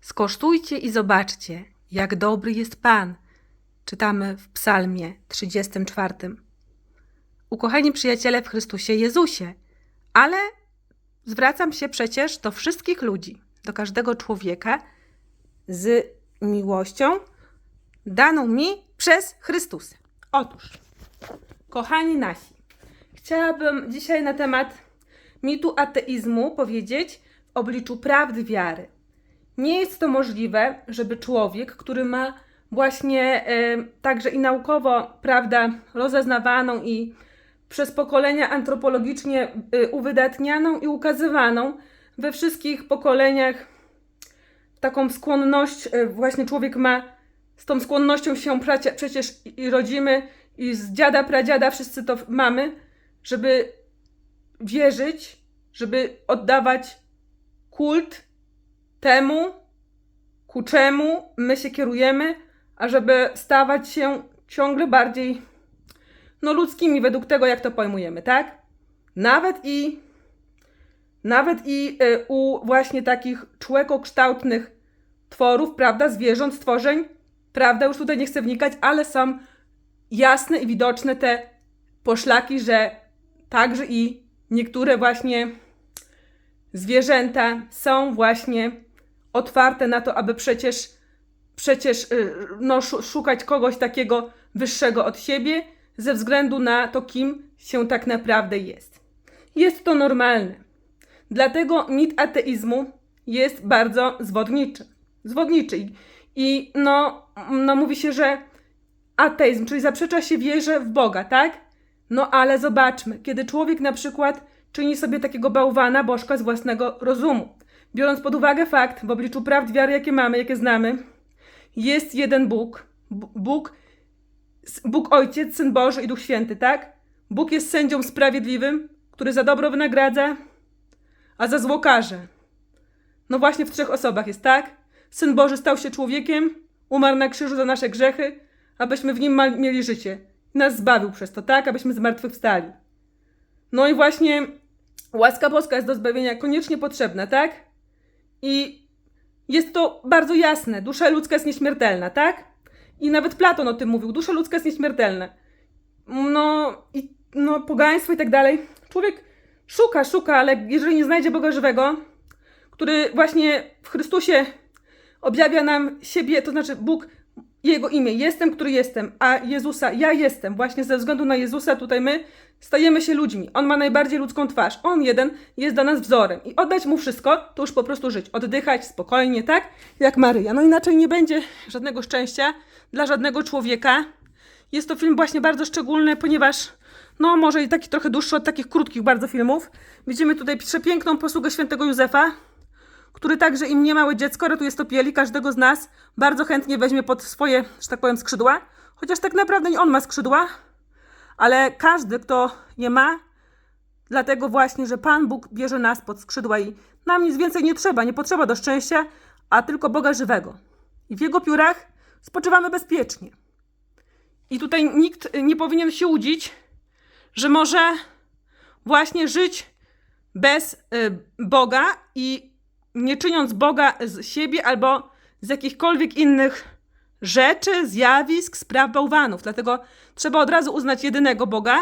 Skosztujcie i zobaczcie, jak dobry jest Pan. Czytamy w Psalmie 34. Ukochani przyjaciele w Chrystusie Jezusie, ale zwracam się przecież do wszystkich ludzi, do każdego człowieka z miłością daną mi przez Chrystusa. Otóż, kochani nasi, chciałabym dzisiaj na temat mitu ateizmu powiedzieć w obliczu prawdy wiary. Nie jest to możliwe, żeby człowiek, który ma właśnie także i naukowo, prawda, rozeznawaną i przez pokolenia antropologicznie e, uwydatnianą i ukazywaną we wszystkich pokoleniach taką skłonność, e, właśnie człowiek ma z tą skłonnością się pracie, przecież i rodzimy i z dziada, pradziada wszyscy to mamy, żeby wierzyć, żeby oddawać kult temu, ku czemu my się kierujemy, ażeby stawać się ciągle bardziej no, ludzkimi według tego, jak to pojmujemy, tak? Nawet i nawet i y, u właśnie takich człekokształtnych tworów, prawda, zwierząt, stworzeń, prawda, już tutaj nie chcę wnikać, ale są jasne i widoczne te poszlaki, że także i niektóre właśnie zwierzęta są właśnie otwarte na to, aby przecież, przecież y, no, szu- szukać kogoś takiego wyższego od siebie, ze względu na to, kim się tak naprawdę jest. Jest to normalne. Dlatego mit ateizmu jest bardzo zwodniczy. Zwodniczy. I no, no mówi się, że ateizm, czyli zaprzecza się wierze w Boga, tak? No ale zobaczmy, kiedy człowiek na przykład czyni sobie takiego bałwana, bożka z własnego rozumu, biorąc pod uwagę fakt, w obliczu prawd wiary, jakie mamy, jakie znamy, jest jeden Bóg, Bóg, Bóg Ojciec, Syn Boży i Duch Święty, tak? Bóg jest sędzią sprawiedliwym, który za dobro wynagradza, a za zło karze. No właśnie w trzech osobach jest, tak? Syn Boży stał się człowiekiem, umarł na krzyżu za nasze grzechy, abyśmy w nim mieli życie. I nas zbawił przez to, tak? Abyśmy zmartwychwstali. No i właśnie łaska boska jest do zbawienia koniecznie potrzebna, tak? I jest to bardzo jasne. Dusza ludzka jest nieśmiertelna, tak? I nawet Platon o tym mówił. Dusza ludzka jest nieśmiertelna. No i no, pogaństwo i tak dalej. Człowiek szuka, szuka, ale jeżeli nie znajdzie Boga żywego, który właśnie w Chrystusie objawia nam siebie, to znaczy Bóg, Jego imię, jestem, który jestem, a Jezusa, ja jestem. Właśnie ze względu na Jezusa tutaj my stajemy się ludźmi. On ma najbardziej ludzką twarz. On jeden jest dla nas wzorem. I oddać Mu wszystko, to już po prostu żyć. Oddychać spokojnie, tak? Jak Maryja. No inaczej nie będzie żadnego szczęścia dla żadnego człowieka. Jest to film właśnie bardzo szczególny, ponieważ no może i taki trochę dłuższy od takich krótkich bardzo filmów. Widzimy tutaj przepiękną posługę świętego Józefa, który także im niemałe dziecko ratuje stopieli, każdego z nas bardzo chętnie weźmie pod swoje, że tak powiem, skrzydła. Chociaż tak naprawdę nie on ma skrzydła, ale każdy, kto je ma, dlatego właśnie, że Pan Bóg bierze nas pod skrzydła i nam nic więcej nie trzeba, nie potrzeba do szczęścia, a tylko Boga żywego. I w Jego piórach spoczywamy bezpiecznie. I tutaj nikt nie powinien się łudzić, że może właśnie żyć bez y, Boga i nie czyniąc Boga z siebie albo z jakichkolwiek innych rzeczy, zjawisk, spraw bałwanów. Dlatego trzeba od razu uznać jedynego Boga,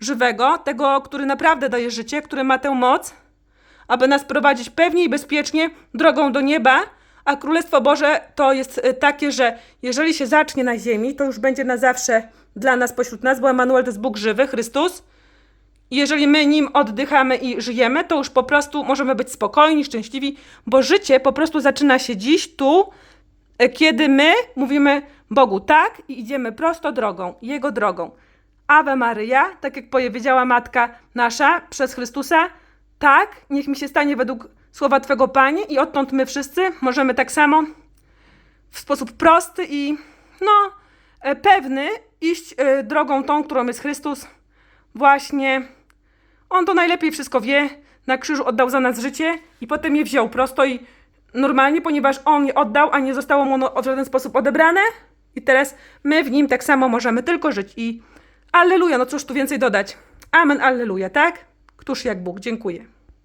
żywego, tego, który naprawdę daje życie, który ma tę moc, aby nas prowadzić pewnie i bezpiecznie drogą do nieba, a Królestwo Boże to jest y, takie, że jeżeli się zacznie na ziemi, to już będzie na zawsze dla nas pośród nas, bo Emanuel to jest Bóg żywy, Chrystus. Jeżeli my nim oddychamy i żyjemy, to już po prostu możemy być spokojni, szczęśliwi, bo życie po prostu zaczyna się dziś, tu, e, kiedy my mówimy Bogu tak i idziemy prosto drogą, Jego drogą. Ave Maryja, tak jak powiedziała Matka nasza przez Chrystusa, tak, niech mi się stanie według słowa Twego Panie i odtąd my wszyscy możemy tak samo w sposób prosty i no e, pewny iść e, drogą tą, którą jest Chrystus. Właśnie on to najlepiej wszystko wie. Na krzyżu oddał za nas życie i potem je wziął prosto i normalnie, ponieważ on je oddał, a nie zostało mu ono w żaden sposób odebrane. I teraz my w nim tak samo możemy tylko żyć. I alleluja, no cóż tu więcej dodać. Amen, alleluja, tak? Któż jak Bóg. Dziękuję.